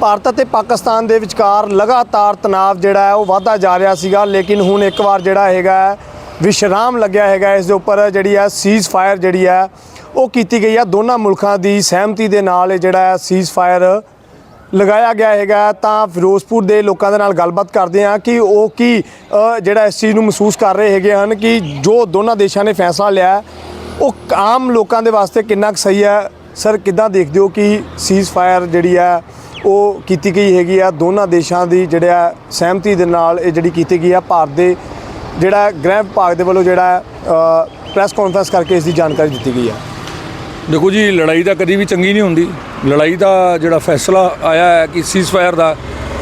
ਭਾਰਤ ਅਤੇ ਪਾਕਿਸਤਾਨ ਦੇ ਵਿਚਕਾਰ ਲਗਾਤਾਰ ਤਣਾਅ ਜਿਹੜਾ ਹੈ ਉਹ ਵਧਦਾ ਜਾ ਰਿਹਾ ਸੀਗਾ, ਲੇਕਿਨ ਹੁਣ ਇੱਕ ਵਾਰ ਜਿਹੜਾ ਹੈਗਾ ਵਿਸ਼ਰਾਮ ਲੱਗਿਆ ਹੈਗਾ ਇਸ ਦੇ ਉੱਪਰ ਜਿਹੜੀ ਹੈ ਸੀਜ਼ ਫਾਇਰ ਜਿਹੜੀ ਹੈ, ਉਹ ਕੀਤੀ ਗਈ ਹੈ। ਦੋਨਾਂ ਮੁਲਕਾਂ ਦੀ ਸਹਿਮਤੀ ਦੇ ਨਾਲ ਇਹ ਜਿਹੜਾ ਹੈ ਸੀਜ਼ ਫਾਇਰ ਲਗਾਇਆ ਗਿਆ ਹੈਗਾ ਤਾਂ ਫਿਰੋਜ਼ਪੁਰ ਦੇ ਲੋਕਾਂ ਦੇ ਨਾਲ ਗੱਲਬਾਤ ਕਰਦੇ ਹਾਂ ਕਿ ਉਹ ਕੀ ਜਿਹੜਾ ਇਸ ਚੀਜ਼ ਨੂੰ ਮਹਿਸੂਸ ਕਰ ਰਹੇ ਹੈਗੇ ਹਨ ਕਿ ਜੋ ਦੋਨਾਂ ਦੇਸ਼ਾਂ ਨੇ ਫੈਸਲਾ ਲਿਆ ਉਹ ਆਮ ਲੋਕਾਂ ਦੇ ਵਾਸਤੇ ਕਿੰਨਾ ਕੁ ਸਹੀ ਹੈ? ਸਰ ਕਿੱਦਾਂ ਦੇਖਦੇ ਹੋ ਕਿ ਸੀਜ਼ ਫਾਇਰ ਜਿਹੜੀ ਹੈ ਉਹ ਕੀਤੀ ਗਈ ਹੈਗੀ ਆ। ਦੋਨਾਂ ਦੇਸ਼ਾਂ ਦੀ ਜਿਹੜਾ ਸਹਿਮਤੀ ਦੇ ਨਾਲ ਇਹ ਜਿਹੜੀ ਕੀਤੀ ਗਈ ਆ। ਭਾਰਤ ਦੇ ਜਿਹੜਾ ਗ੍ਰਹਿ ਵਿਭਾਗ ਦੇ ਵੱਲੋਂ ਜਿਹੜਾ ਪ੍ਰੈਸ ਕਾਨਫਰੰਸ ਕਰਕੇ ਇਸ ਦੀ ਜਾਣਕਾਰੀ ਦਿੱਤੀ ਗਈ ਹੈ ਦੇਖੋ ਜੀ ਲੜਾਈ ਤਾਂ ਕਦੀ ਵੀ ਚੰਗੀ ਨਹੀਂ ਹੁੰਦੀ। ਲੜਾਈ ਦਾ ਜਿਹੜਾ ਫੈਸਲਾ ਆਇਆ ਹੈ ਕਿ ਸੀਜ਼ਫਾਇਰ ਦਾ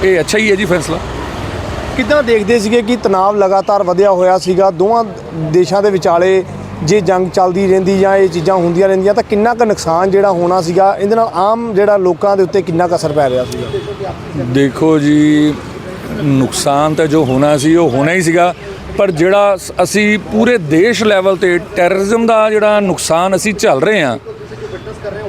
ਇਹ ਅੱਛਾ ਹੀ ਹੈ ਜੀ ਫੈਸਲਾ। ਕਿੱਦਾਂ ਦੇਖਦੇ ਸੀਗੇ ਕਿ ਤਣਾਅ ਲਗਾਤਾਰ ਵਧਿਆ ਹੋਇਆ ਸੀਗਾ। ਦੋਵਾਂ ਦੇਸ਼ਾਂ ਦੇ ਵਿਚਾਲੇ ਜੇ ਜੰਗ ਚੱਲਦੀ ਰਹਿੰਦੀ ਜਾਂ ਇਹ ਚੀਜ਼ਾਂ ਹੁੰਦੀਆਂ ਰਹਿੰਦੀਆਂ ਤਾਂ ਕਿੰਨਾ ਕੁ ਨੁਕਸਾਨ ਜਿਹੜਾ ਹੋਣਾ ਸੀਗਾ, ਇਹਦੇ ਨਾਲ ਆਮ ਜਿਹੜਾ ਲੋਕਾਂ ਦੇ ਉੱਤੇ ਕਿੰਨਾ ਕੁ ਅਸਰ ਪੈ ਰਿਹਾ ਸੀਗਾ? ਦੇਖੋ ਜੀ, ਨੁਕਸਾਨ ਤਾਂ ਜੋ ਹੋਣਾ ਸੀ, ਉਹ ਹੋਣਾ ਹੀ ਸੀਗਾ, ਪਰ ਜਿਹੜਾ ਅਸੀਂ ਪੂਰੇ ਦੇਸ਼ ਲੈਵਲ ਤੇ ਟੈਰਰਿਜ਼ਮ ਦਾ ਜਿਹੜਾ ਨੁਕਸਾਨ ਅਸੀਂ ਝੱਲ ਰਹੇ ਹਾਂ,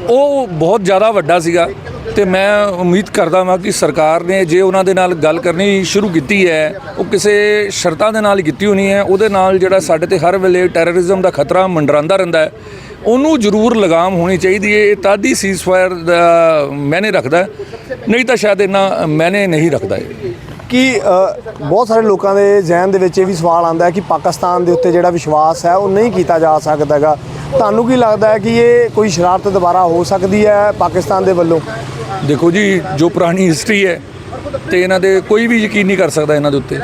ਉਹ ਬਹੁਤ ਜ਼ਿਆਦਾ ਵੱਡਾ ਸੀਗਾ। ਤੇ ਮੈਂ ਉਮੀਦ ਕਰਦਾ ਹਾਂ ਕਿ ਸਰਕਾਰ ਨੇ ਜੇ ਉਹਨਾਂ ਦੇ ਨਾਲ ਗੱਲ ਕਰਨੀ ਸ਼ੁਰੂ ਕੀਤੀ ਹੈ, ਉਹ ਕਿਸੇ ਸ਼ਰਤਾਂ ਦੇ ਨਾਲ ਕੀਤੀ ਹੋਣੀ ਹੈ। ਉਹਦੇ ਨਾਲ ਜਿਹੜਾ ਸਾਡੇ ਤੇ ਹਰ ਵੇਲੇ ਟੈਰਰਿਜ਼ਮ ਦਾ ਖਤਰਾ ਮੰਡਰਾਉਂਦਾ ਰਹਿੰਦਾ ਹੈ, ਉਹਨੂੰ ਜ਼ਰੂਰ ਲਗਾਮ ਹੋਣੀ ਚਾਹੀਦੀ ਹੈ। ਇਹ ਤਾਦੀ ਸੀਜ਼ਫਾਇਰ ਦਾ ਮੈਨੇ ਰੱਖਦਾ ਨਹੀਂ ਤਾਂ ਸ਼ਾਇਦ ਇੰਨਾ ਮੈਨੇ ਨਹੀਂ ਰੱਖਦਾ ਇਹ। ਕਿ ਬਹੁਤ ਸਾਰੇ ਲੋਕਾਂ ਦੇ ਜ਼ਿਹਨ ਦੇ ਵਿੱਚ ਇਹ ਵੀ ਸਵਾਲ ਆਉਂਦਾ ਹੈ ਕਿ ਪਾਕਿਸਤਾਨ ਦੇ ਉੱਤੇ ਜਿਹੜਾ ਵਿਸ਼ਵਾਸ ਹੈ, ਉਹ ਨਹੀਂ ਕੀਤਾ ਜਾ ਸਕਦਾਗਾ ਤੁਹਾਨੂੰ ਕੀ ਲੱਗਦਾ ਹੈ ਕਿ ਇਹ ਕੋਈ ਸ਼ਰਾਰਤ ਦੁਬਾਰਾ ਹੋ ਸਕਦੀ ਹੈ ਪਾਕਿਸਤਾਨ ਦੇ ਵੱਲੋਂ? ਦੇਖੋ ਜੀ, ਜੋ ਪੁਰਾਣੀ ਹਿਸਟਰੀ ਹੈ ਤੇ ਇਹਨਾਂ ਦੇ ਕੋਈ ਵੀ ਯਕੀਨ ਨਹੀਂ ਕਰ ਸਕਦਾ ਇਹਨਾਂ ਦੇ ਉੱਤੇ।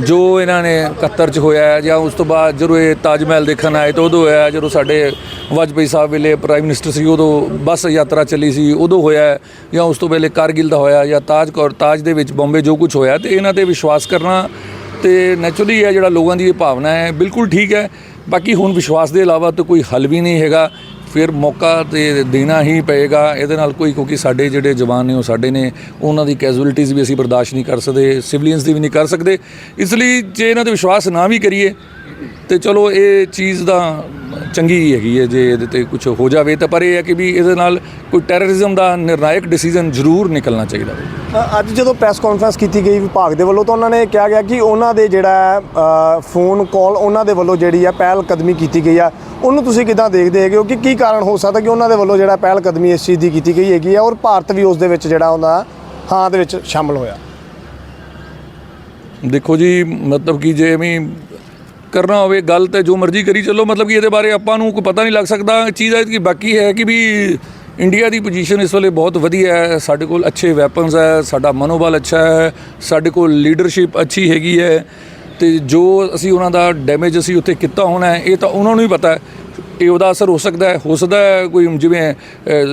ਜੋ ਇਹਨਾਂ ਨੇ 71 ਚ ਹੋਇਆ ਜਾਂ ਉਸ ਤੋਂ ਬਾਅਦ ਜਦੋਂ ਇਹ ਤਾਜ ਮਹਿਲ ਦੇਖਣ ਆਏ ਤਾਂ ਉਦੋਂ ਹੋਇਆ ਜਦੋਂ ਸਾਡੇ ਵਾਜਪੇਈ ਸਾਹਿਬ ਵੇਲੇ ਪ੍ਰਾਈਮ ਮਿਨਿਸਟਰ ਸੀ, ਉਦੋਂ ਬੱਸ ਯਾਤਰਾ ਚੱਲੀ ਸੀ, ਉਦੋਂ ਹੋਇਆ ਜਾਂ ਉਸ ਤੋਂ ਪਹਿਲੇ ਕਾਰਗਿਲ ਦਾ ਹੋਇਆ ਜਾਂ ਤਾਜ ਕੌਰ, ਤਾਜ ਦੇ ਵਿੱਚ ਬੰਬੇ ਜੋ ਕੁਝ ਹੋਇਆ ਤੇ ਇਹਨਾਂ ਤੇ ਵਿਸ਼ਵਾਸ ਕਰਨਾ ਤੇ ਨੈਚੁਰਲੀ ਹੈ ਜਿਹੜਾ ਲੋਕਾਂ ਦੀ ਇਹ ਭਾਵਨਾ ਹੈ, ਬਿਲਕੁਲ ਠੀਕ ਹੈ। ਬਾਕੀ ਹੁਣ ਵਿਸ਼ਵਾਸ ਦੇ ਇਲਾਵਾ ਤਾਂ ਕੋਈ ਹੱਲ ਵੀ ਨਹੀਂ ਹੈਗਾ। ਫਿਰ ਮੌਕਾ ਤੇ ਦੇਣਾ ਹੀ ਪਏਗਾ। ਇਹਦੇ ਨਾਲ ਕੋਈ, ਕਿਉਂਕਿ ਸਾਡੇ ਜਿਹੜੇ ਜਵਾਨ ਨੇ, ਉਹ ਸਾਡੇ ਨੇ, ਉਹਨਾਂ ਦੀ ਕੈਜੁਅਲਟੀਜ਼ ਵੀ ਅਸੀਂ ਬਰਦਾਸ਼ਤ ਨਹੀਂ ਕਰ ਸਕਦੇ ਸਿਵਲੀਅਨਸ ਦੀ ਵੀ ਨਹੀਂ ਕਰ ਸਕਦੇ। ਇਸ ਲਈ ਜੇ ਇਹਨਾਂ ਤੇ ਵਿਸ਼ਵਾਸ ਨਾ ਵੀ ਕਰੀਏ, ਤੇ ਚਲੋ ਇਹ ਚੀਜ਼ ਦਾ ਚੰਗੀ ਹੈਗੀ ਹੈ ਜੇ ਇਹਦੇ ਤੇ ਕੁਝ ਹੋ ਜਾਵੇ ਤਾਂ ਪਰ ਇਹ ਹੈ ਕਿ ਵੀ ਇਹਦੇ ਨਾਲ ਕੋਈ ਟੈਰਰਿਜ਼ਮ ਦਾ ਨਿਰਣਾਇਕ ਡਿਸੀਜਨ ਜ਼ਰੂਰ ਨਿਕਲਣਾ ਚਾਹੀਦਾ ਹੈ। ਅੱਜ ਜਦੋਂ ਪ੍ਰੈਸ ਕਾਨਫਰੰਸ ਕੀਤੀ ਗਈ ਵਿਭਾਗ ਦੇ ਵੱਲੋਂ ਤਾਂ ਉਹਨਾਂ ਨੇ ਕਿਹਾ ਗਿਆ ਕਿ ਉਹਨਾਂ ਦੇ ਜਿਹੜਾ ਫੋਨ ਕਾਲ ਉਹਨਾਂ ਦੇ ਵੱਲੋਂ ਜਿਹੜੀ ਹੈ ਪਹਿਲ ਕਦਮੀ ਕੀਤੀ ਗਈ ਆ ਉਹਨੂੰ ਤੁਸੀਂ ਕਿਦਾਂ ਦੇਖਦੇ ਹੈਗੇ ਹੋ ਕਿ ਕੀ ਕਾਰਨ ਹੋ ਸਕਦਾ ਕਿ ਉਹਨਾਂ ਦੇ ਵੱਲੋਂ ਜਿਹੜਾ ਪਹਿਲ ਕਦਮੀ ਇਸ ਚੀਜ਼ ਦੀ ਕੀਤੀ ਗਈ ਹੈਗੀ ਆ ਔਰ ਭਾਰਤ ਵੀ ਉਸ ਦੇ ਵਿੱਚ ਜਿਹੜਾ ਉਹਦਾ ਹਾਂ ਦੇ ਵਿੱਚ ਸ਼ਾਮਲ ਹੋਇਆ? ਦੇਖੋ ਜੀ ਮਤਲਬ ਕਿ ਜੇ ਐਵੇਂ ਕਰਨਾ ਹੋਵੇ, ਗੱਲ ਤੇ ਜੋ ਮਰਜ਼ੀ ਕਰੀ ਚੱਲੋ, ਮਤਲਬ ਕਿ ਇਹਦੇ ਬਾਰੇ ਆਪਾਂ ਨੂੰ ਕੋਈ ਪਤਾ ਨਹੀਂ ਲੱਗ ਸਕਦਾ। ਚੀਜ਼ ਹੈ ਕਿ ਬਾਕੀ ਹੈ ਕਿ ਵੀ ਇੰਡੀਆ ਦੀ ਪੋਜੀਸ਼ਨ ਇਸ ਵੇਲੇ ਬਹੁਤ ਵਧੀਆ ਹੈ। ਸਾਡੇ ਕੋਲ ਅੱਛੇ ਵੈਪਨਸ ਹੈ, ਸਾਡਾ ਮਨੋਬਲ ਅੱਛਾ ਹੈ, ਸਾਡੇ ਕੋਲ ਲੀਡਰਸ਼ਿਪ ਅੱਛੀ ਹੈਗੀ ਹੈ। ਤੇ ਜੋ ਅਸੀਂ ਉਹਨਾਂ ਦਾ ਡੈਮੇਜ ਅਸੀਂ ਉੱਥੇ ਕੀਤਾ ਹੋਣਾ ਹੈ, ਇਹ ਤਾਂ ਉਹਨਾਂ ਨੂੰ ਹੀ ਪਤਾ ਹੈ। ਇਹ ਉਹਦਾ ਅਸਰ ਹੋ ਸਕਦਾ ਹੈ, ਹੋ ਸਕਦਾ ਹੈ ਕੋਈ ਜਿਵੇਂ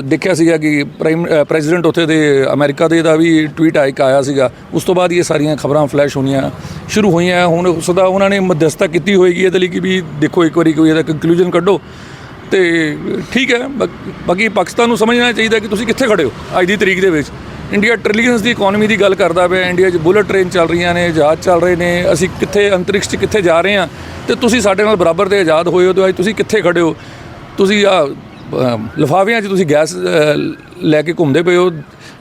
ਦੇਖਿਆ ਸੀਗਾ ਕਿ ਪ੍ਰਾਈਮ ਪ੍ਰੈਜ਼ੀਡੈਂਟ ਉੱਥੇ ਦੇ ਅਮਰੀਕਾ ਦੇ ਦਾ ਵੀ ਟਵੀਟ ਆਇਕ ਆਇਆ ਸੀਗਾ। ਉਸ ਤੋਂ ਬਾਅਦ ਇਹ ਸਾਰੀਆਂ ਖਬਰਾਂ ਫਲੈਸ਼ ਹੋਣੀਆਂ ਸ਼ੁਰੂ ਹੋਈਆਂ ਹੁਣ ਉਸ ਦਾ ਉਹਨਾਂ ਨੇ ਮਧਿਅਸਥਤਾ ਕੀਤੀ ਹੋਏਗੀ ਇਹਦੇ ਲਈ ਕਿ ਵੀ ਦੇਖੋ ਇੱਕ ਵਾਰੀ ਕੋਈ ਇਹਦਾ ਕੰਕਲੂਜਨ ਕੱਢੋ। ਤੇ ਠੀਕ ਹੈ, ਬਾਕ- ਬਾਕੀ ਪਾਕਿਸਤਾਨ ਨੂੰ ਸਮਝਣਾ ਚਾਹੀਦਾ ਕਿ ਤੁਸੀਂ ਕਿੱਥੇ ਖੜੇ ਹੋ ਅੱਜ ਦੀ ਤਰੀਕ ਦੇ ਵਿੱਚ। ਇੰਡੀਆ ਟ੍ਰਿਲੀਅਨਸ ਦੀ ਇਕਨੋਮੀ ਦੀ ਗੱਲ ਕਰਦਾ ਪਿਆ, ਇੰਡੀਆ 'ਚ ਬੁਲਟ ਟ੍ਰੇਨ ਚੱਲ ਰਹੀਆਂ ਨੇ, ਜਹਾਜ਼ ਚੱਲ ਰਹੇ ਨੇ, ਅਸੀਂ ਕਿੱਥੇ, ਅੰਤਰਿਕਸ਼ 'ਚ ਕਿੱਥੇ ਜਾ ਰਹੇ ਹਾਂ? ਤੇ ਤੁਸੀਂ ਸਾਡੇ ਨਾਲ ਬਰਾਬਰ ਦੇ ਆਜ਼ਾਦ ਹੋਏ ਹੋ ਤੇ ਅੱਜ ਤੁਸੀਂ ਕਿੱਥੇ ਖੜੇ ਹੋ? ਤੁਸੀਂ ਆ ਲਿਫਾਫਿਆਂ 'ਚ ਤੁਸੀਂ ਗੈਸ ਲੈ ਕੇ ਘੁੰਮਦੇ ਪਏ ਹੋ।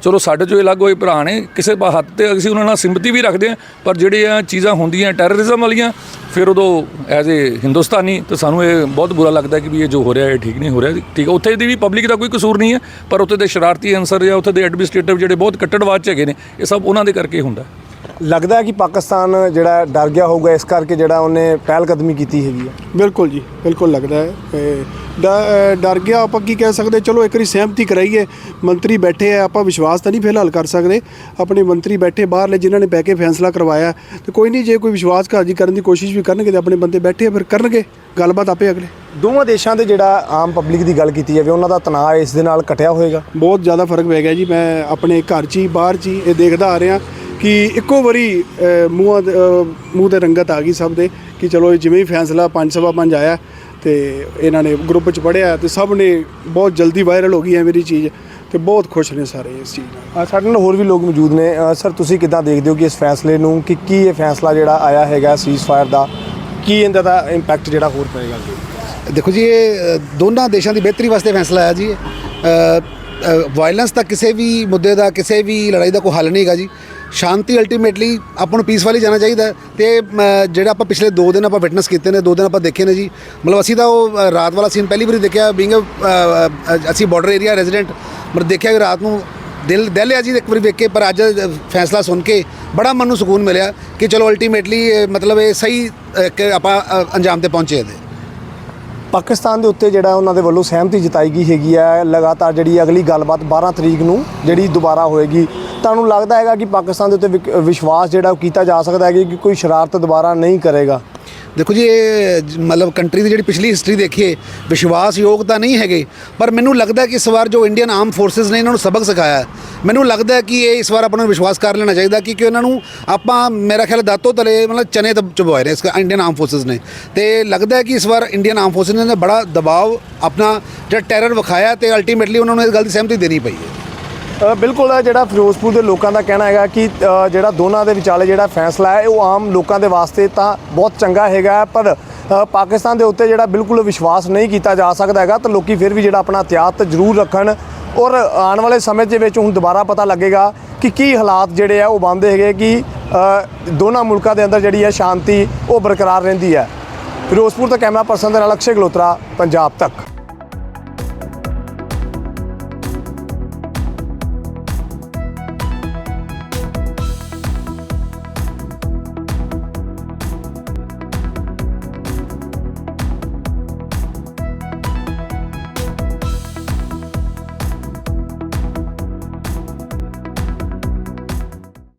ਚਲੋ ਸਾਡੇ ਚੋਂ ਇਹ ਅਲੱਗ ਹੋਏ ਭਰਾ ਨੇ, ਕਿਸੇ ਪਾ, ਹੱਥ ਤੇ ਅਸੀਂ ਉਹਨਾਂ ਨਾਲ ਸਿੰਪਥੀ ਵੀ ਰੱਖਦੇ ਹਾਂ, ਪਰ ਜਿਹੜੀਆਂ ਚੀਜ਼ਾਂ ਹੁੰਦੀਆਂ ਟੈਰਰਿਜ਼ਮ ਵਾਲੀਆਂ, ਫਿਰ ਉਦੋਂ ਐਜ਼ ਏ ਹਿੰਦੁਸਤਾਨੀ ਤਾਂ ਸਾਨੂੰ ਇਹ ਬਹੁਤ ਬੁਰਾ ਲੱਗਦਾ ਕਿ ਵੀ ਇਹ ਜੋ ਹੋ ਰਿਹਾ, ਇਹ ਠੀਕ ਨਹੀਂ ਹੋ ਰਿਹਾ। ਠੀਕ ਹੈ ਉੱਥੇ ਦੀ ਵੀ ਪਬਲਿਕ ਦਾ ਕੋਈ ਕਸੂਰ ਨਹੀਂ ਹੈ, ਪਰ ਉੱਥੇ ਦੇ ਸ਼ਰਾਰਤੀ ਅਨਸਰ ਜਾਂ ਉੱਥੇ ਦੇ ਐਡਮਿਨਿਸਟ੍ਰੇਟਿਵ ਜਿਹੜੇ ਬਹੁਤ ਕੱਟੜਵਾਦ ਚ ਹੈਗੇ ਨੇ, ਇਹ ਸਭ ਉਹਨਾਂ ਦੇ ਕਰਕੇ ਹੁੰਦਾ। ਲੱਗਦਾ ਹੈ ਕਿ ਪਾਕਿਸਤਾਨ ਜਿਹੜਾ ਡਰ ਗਿਆ ਹੋਊਗਾ ਇਸ ਕਰਕੇ ਜਿਹੜਾ ਉਹਨੇ ਪਹਿਲ ਕਦਮੀ ਕੀਤੀ ਹੈਗੀ ਆ ਬਿਲਕੁਲ ਜੀ ਬਿਲਕੁਲ ਲੱਗਦਾ ਹੈ। ਡ- ਅ, ਡਰ ਗਿਆ ਆਪਾਂ ਕੀ ਕਹਿ ਸਕਦੇ ਚਲੋ ਇੱਕ ਵਾਰੀ ਸਹਿਮਤੀ ਕਰਾਈਏ ਮੰਤਰੀ ਬੈਠੇ ਆ ਆਪਾਂ ਵਿਸ਼ਵਾਸ ਤਾਂ ਨਹੀਂ ਫਿਲਹਾਲ ਕਰ ਸਕਦੇ। ਆਪਣੇ ਮੰਤਰੀ ਬੈਠੇ ਬਾਹਰਲੇ ਜਿਨ੍ਹਾਂ ਨੇ ਬਹਿ ਕੇ ਫੈਸਲਾ ਕਰਵਾਇਆ ਤੇ ਕੋਈ ਨਹੀਂ ਜੇ ਕੋਈ ਵਿਸ਼ਵਾਸਘਾਤੀ ਕਰਨ ਦੀ ਕੋਸ਼ਿਸ਼ ਵੀ ਕਰਨਗੇ ਤੇ ਆਪਣੇ ਬੰਦੇ ਬੈਠੇ ਆ ਫਿਰ ਕਰਨਗੇ। ਗੱਲਬਾਤ ਆਪੇ ਅਗਲੇ। ਦੋਵਾਂ ਦੇਸ਼ਾਂ ਦੇ ਜਿਹੜਾ ਆਮ ਪਬਲਿਕ ਦੀ ਗੱਲ ਕੀਤੀ ਜਾਵੇ ਉਹਨਾਂ ਦਾ ਤਣਾਅ ਇਸ ਦੇ ਨਾਲ ਘਟਿਆ ਹੋਏਗਾ? ਬਹੁਤ ਜ਼ਿਆਦਾ ਫ਼ਰਕ ਪੈ ਗਿਆ ਜੀ। ਮੈਂ ਆਪਣੇ ਘਰ 'ਚ ਹੀ ਬਾਹਰ 'ਚ ਹੀ ਇਹ ਦੇਖਦਾ ਆ ਰਿਹਾ। ਕਿ ਇੱਕੋ ਵਾਰੀ ਮੂੰਹਾਂ ਮੂੰਹ ਤੇ ਰੰਗਤ ਆ ਗਈ ਸਭ ਦੇ ਕਿ ਚਲੋ ਇਹ ਜਿਵੇਂ ਹੀ ਫੈਸਲਾ ਪੰਜ ਸਵਾ ਪੰਜ ਆਇਆ ਤੇ ਇਹਨਾਂ ਨੇ ਗਰੁੱਪ 'ਚ ਪੜਿਆ ਤੇ ਸਭ ਨੇ ਬਹੁਤ ਜਲਦੀ ਵਾਇਰਲ ਹੋ ਗਈ ਹੈ ਮੇਰੀ ਚੀਜ਼ ਤੇ ਬਹੁਤ ਖੁਸ਼ ਨੇ ਸਾਰੇ ਇਸ ਚੀਜ਼ ਨਾਲ। ਸਾਡੇ ਨਾਲ ਹੋਰ ਵੀ ਲੋਕ ਮੌਜੂਦ ਨੇ। ਸਰ ਤੁਸੀਂ ਕਿੱਦਾਂ ਦੇਖਦੇ ਹੋ ਕਿ ਇਸ ਫੈਸਲੇ ਨੂੰ ਕਿ ਕੀ ਇਹ ਫੈਸਲਾ ਜਿਹੜਾ ਆਇਆ ਹੈਗਾ ਸੀਜ਼ ਫਾਇਰ ਦਾ ਕੀ ਇਹਦਾ ਦਾ ਇੰਪੈਕਟ ਜਿਹੜਾ ਹੋਰ ਪਏਗਾ ਅੱਗੇ? ਦੇਖੋ ਜੀ ਇਹ ਦੋਨਾਂ ਦੇਸ਼ਾਂ ਦੀ ਬਿਹਤਰੀ ਵਾਸਤੇ ਫੈਸਲਾ ਆਇਆ ਜੀ। ਵਾਇਲੈਂਸ ਦਾ ਕਿਸੇ ਵੀ ਮੁੱਦੇ ਦਾ ਕਿਸੇ ਵੀ ਲੜਾਈ ਦਾ ਕੋਈ ਹੱਲ ਨਹੀਂ ਹੈਗਾ ਜੀ। ਸ਼ਾਂਤੀ ਅਲਟੀਮੇਟਲੀ ਆਪਾਂ ਨੂੰ ਪੀਸ ਵਾਲੀ ਜਾਣਾ ਚਾਹੀਦਾ ਹੈ ਤੇ ਅਮ, ਜਿਹੜਾ ਆਪਾਂ ਪਿਛਲੇ 2 ਦਿਨ ਆਪਾਂ ਵਿਟਨੈਸ ਕੀਤੇ ਨੇ 2 ਦਿਨ ਆਪਾਂ ਦੇਖੇ ਨੇ ਜੀ। ਮਤਲਬ ਅਸੀਂ ਤਾਂ ਉਹ ਅ, ਰਾਤ ਵਾਲਾ ਸੀਨ ਪਹਿਲੀ ਵਾਰੀ ਦੇਖਿਆ ਬੀਇੰਗ ਅਸੀਂ ਬਾਰਡਰ ਏਰੀਆ ਰੈਜ਼ੀਡੈਂਟ ਮਤਲਬ ਦੇਖਿਆ ਕਿ ਰਾਤ ਨੂੰ ਦਿਲ ਦਿਲ ਆ ਜੀ ਇੱਕ ਵਾਰੀ ਵੇਖ ਕੇ ਪਰ ਅੱਜ ਫੈਸਲਾ ਸੁਣ ਕੇ ਬੜਾ ਮਨ ਨੂੰ ਸਕੂਨ ਮਿਲਿਆ ਕਿ ਚਲੋ ਅਲਟੀਮੇਟਲੀ ਮਤਲਬ ਇਹ ਸਹੀ ਅ, ਕਿ ਆਪਾਂ ਅ, ਅੰਜਾਮ ਤੇ ਪਹੁੰਚੇ ਇਹਦੇ। ਪਾਕਿਸਤਾਨ ਦੇ ਉੱਤੇ ਜਿਹੜਾ ਉਹਨਾਂ ਦੇ ਵੱਲੋਂ ਸਹਿਮਤੀ ਜਤਾਈ ਗਈ ਹੈਗੀ ਹੈ ਲਗਾਤਾਰ ਜਿਹੜੀ ਅਗਲੀ ਗੱਲਬਾਤ 12 ਤਰੀਕ ਨੂੰ ਜਿਹੜੀ ਦੁਬਾਰਾ ਹੋਏਗੀ। ਤੁਹਾਨੂੰ ਲੱਗਦਾ ਹੈਗਾ ਕਿ ਪਾਕਿਸਤਾਨ ਦੇ ਉੱਤੇ ਵਿਕ- ਵਿਸ਼ਵਾਸ ਜਿਹੜਾ ਉਹ ਕੀਤਾ ਜਾ ਸਕਦਾ ਹੈ ਕਿ ਕੋਈ ਸ਼ਰਾਰਤ ਦੁਬਾਰਾ ਨਹੀਂ ਕਰੇਗਾ? ਦੇਖੋ ਜੀ, ਇਹ ਮਤਲਬ ਕੰਟਰੀ ਦੀ ਜਿਹੜੀ ਪਿਛਲੀ ਹਿਸਟਰੀ ਦੇਖੀਏ, ਵਿਸ਼ਵਾਸਯੋਗ ਤਾਂ ਨਹੀਂ ਹੈਗੇ, ਪਰ ਮੈਨੂੰ ਲੱਗਦਾ ਕਿ ਇਸ ਵਾਰ ਜੋ ਇੰਡੀਅਨ ਆਰਮ ਫੋਰਸਸ ਨੇ ਇਹਨਾਂ ਨੂੰ ਸਬਕ ਸਿਖਾਇਆ, ਮੈਨੂੰ ਲੱਗਦਾ ਕਿ ਇਹ ਇਸ ਵਾਰ ਆਪਾਂ ਨੂੰ ਵਿਸ਼ਵਾਸ ਕਰ ਲੈਣਾ ਚਾਹੀਦਾ ਕਿਉਂਕਿ ਉਹਨਾਂ ਨੂੰ ਆਪਾਂ ਮੇਰਾ ਖਿਆਲ ਹੈ ਦਾਤੋ ਤਲੇ ਮਤਲਬ ਚਨੇ ਤਾਂ ਚੁਬੋਏ ਨੇ ਇਸ ਇੰਡੀਅਨ ਆਰਮ ਫੋਰਸਸ ਨੇ। ਤੇ ਲੱਗਦਾ ਹੈ ਕਿ ਇਸ ਵਾਰ ਇੰਡੀਅਨ ਆਰਮ ਫੋਰਸਸ ਨੇ ਬੜਾ ਦਬਾਅ ਆਪਣਾ ਜਿਹੜਾ ਟੈਰਰ ਵਿਖਾਇਆ ਤੇ ਅਲਟੀਮੇਟਲੀ ਉਹਨਾਂ ਨੂੰ ਇਸ ਗੱਲ ਦੀ ਸਹਿਮਤੀ ਦੇਣੀ ਪਈ ਹੈ। ਬਿਲਕੁਲ ਜਿਹੜਾ ਫਿਰੋਜ਼ਪੁਰ ਦੇ ਲੋਕਾਂ ਦਾ ਕਹਿਣਾ ਹੈਗਾ ਕਿ ਜਿਹੜਾ ਦੋਨਾਂ ਦੇ ਵਿਚਾਲੇ ਜਿਹੜਾ ਫੈਸਲਾ ਹੈ, ਉਹ ਆਮ ਲੋਕਾਂ ਦੇ ਵਾਸਤੇ ਤਾਂ ਬਹੁਤ ਚੰਗਾ ਹੈਗਾ ਪਰ ਪਾਕਿਸਤਾਨ ਦੇ ਉੱਤੇ ਜਿਹੜਾ ਬਿਲਕੁਲ ਵਿਸ਼ਵਾਸ ਨਹੀਂ ਕੀਤਾ ਜਾ ਸਕਦਾ ਹੈਗਾ, ਤਾਂ ਲੋਕੀ ਫਿਰ ਵੀ ਜਿਹੜਾ ਆਪਣਾ ਇhtiyਾਤ ਜ਼ਰੂਰ ਰੱਖਣ ਔਰ ਆਉਣ ਵਾਲੇ ਸਮੇਂ ਦੇ ਵਿੱਚ ਹੁਣ ਦੁਬਾਰਾ ਪਤਾ ਲੱਗੇਗਾ ਕਿ ਕੀ ਹਾਲਾਤ ਜਿਹੜੇ ਆ ਉਹ ਬਣਦੇ ਹੈਗੇ ਕਿ ਦੋਨਾਂ ਮੁਲਕਾਂ ਦੇ ਅੰਦਰ ਜਿਹੜੀ ਹੈ ਸ਼ਾਂਤੀ ਉਹ ਬਰਕਰਾਰ ਰਹਿੰਦੀ ਹੈ। ਫਿਰੋਜ਼ਪੁਰ ਤੋਂ ਕੈਮਰਾ ਪਰਸਨ ਦੇ ਨਾਲ ਅਕਸ਼ੇ ਗਲੋਤਰਾ, ਪੰਜਾਬ ਤੱਕ।